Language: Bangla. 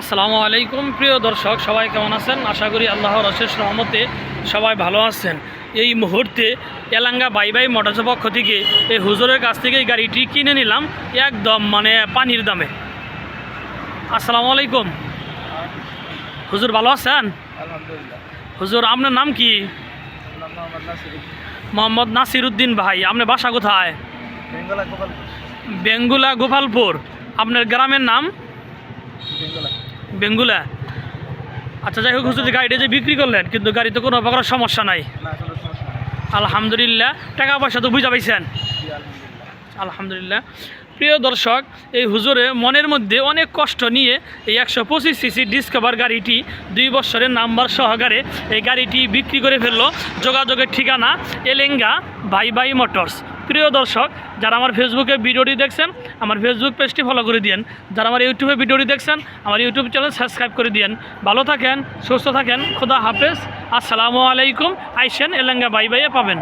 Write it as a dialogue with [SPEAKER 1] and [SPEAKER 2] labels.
[SPEAKER 1] আসসালামু আলাইকুম প্রিয় দর্শক সবাই কেমন আছেন? আশা করি আল্লাহর অশেষ রহমতে সবাই ভালো আছেন। এই মুহূর্তে এলাঙ্গা বাই বাই মোটরস পক্ষ থেকে এই হুজুরের কাছ থেকে এই গাড়িটি কিনে নিলাম একদম মানে পানির দামে। আসসালামু আলাইকুম। হুজুর ভালো আছেন? হুজুর আপনার নাম কি?
[SPEAKER 2] মোহাম্মদ নাসির
[SPEAKER 1] উদ্দিন ভাই আপনার বাসা কোথায়?
[SPEAKER 2] বেঙ্গুলা
[SPEAKER 1] গোপালপুর। আপনার গ্রামের নাম?
[SPEAKER 2] বেঙ্গলা।
[SPEAKER 1] আচ্ছা যাই হোক হুজুর গাড়িটা যে বিক্রি করলেন কিন্তু গাড়িতে কোনো প্রকার সমস্যা নাই।
[SPEAKER 2] কোনো সমস্যা নেই।
[SPEAKER 1] আলহামদুলিল্লাহ টাকা পয়সা তো বুঝা পাইছেন।
[SPEAKER 2] আলহামদুলিল্লাহ।
[SPEAKER 1] আলহামদুলিল্লাহ। প্রিয় দর্শক এই হুজুরে মনের মধ্যে অনেক কষ্ট নিয়ে এই একশো পঁচিশ সিসি ডিসকভার গাড়িটি দুই বছরের নাম্বার সহকারে এই গাড়িটি বিক্রি করে ফেলল। যোগাযোগের ঠিকানা এলেঙ্গা বাই বাই মোটরস। প্রিয় দর্শক, যারা আমার ফেসবুকে ভিডিওটি দেখছেন, আমার ফেসবুক পেজটি ফলো করে দিয়েন। যারা আমার ইউটিউবে ভিডিওটি দেখছেন, আমার ইউটিউব চ্যানেল সাবস্ক্রাইব করে দিয়েন। ভালো থাকেন, সুস্থ থাকেন, খোদা হাফেজ। আসসালামু আলাইকুম, আইসেন এলেঙ্গা বাই বাইয়ে পাবেন।